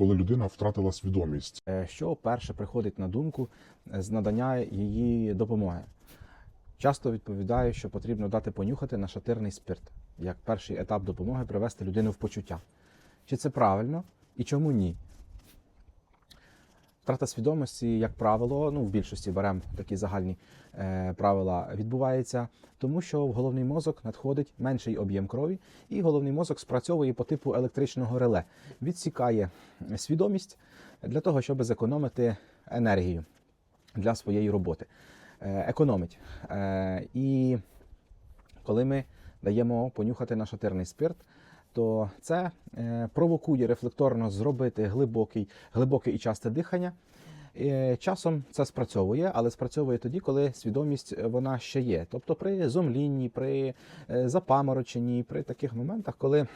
коли людина втратила свідомість? Е, Що перше приходить на думку е, з надання її допомоги? Часто відповідаю, що потрібно дати понюхати на шатирний спирт, як перший етап допомоги привести людину в почуття. Чи це правильно і чому ні? Втрата свідомості, як правило, ну в більшості беремо такі загальні е, правила, відбувається тому, що в головний мозок надходить менший об'єм крові, і головний мозок спрацьовує по типу електричного реле, відсікає свідомість для того, щоб зекономити енергію для своєї роботи. Е, економить. Е, і коли ми даємо понюхати нашатирний спирт, то це е, провокує рефлекторно зробити глибокий, глибоке і часте дихання. Е, Часом це спрацьовує, але спрацьовує тоді, коли свідомість е, вона ще є. Тобто при зомлінні, при запамороченні, при таких моментах, коли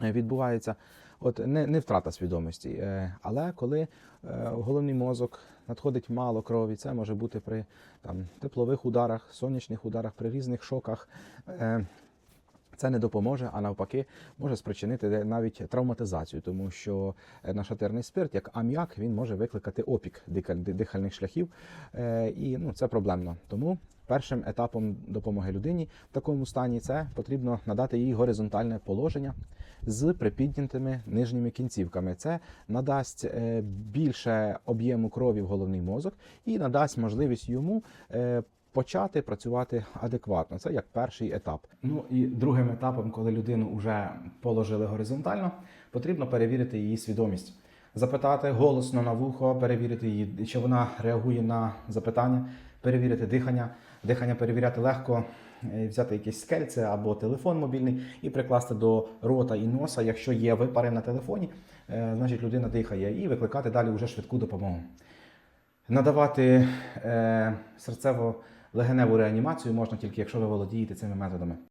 відбувається от не, не втрата свідомості, але коли головний мозок надходить мало крові, це може бути при там, теплових ударах, сонячних ударах, при різних шоках. Це не допоможе, а навпаки, може спричинити навіть травматизацію, тому що е, нашатирний спирт, як аміак, він може викликати опік дихальних шляхів, е, і ну, це проблемно. Тому першим етапом допомоги людині в такому стані це потрібно надати їй горизонтальне положення з припіднятими нижніми кінцівками. Це надасть е, більше об'єму крові в головний мозок і надасть можливість йому. Почати працювати адекватно, це як перший етап. Ну і другим етапом, коли людину вже положили горизонтально, потрібно перевірити її свідомість, запитати голосно на вухо, перевірити її, чи вона реагує на запитання, перевірити дихання. Дихання перевіряти легко, е, взяти якесь скельце або телефон мобільний і прикласти до рота і носа. Якщо є випари на телефоні, е, значить людина дихає, і викликати далі вже швидку допомогу. Надавати е, серцево-легеневу реанімацію можна тільки, якщо ви володієте цими методами.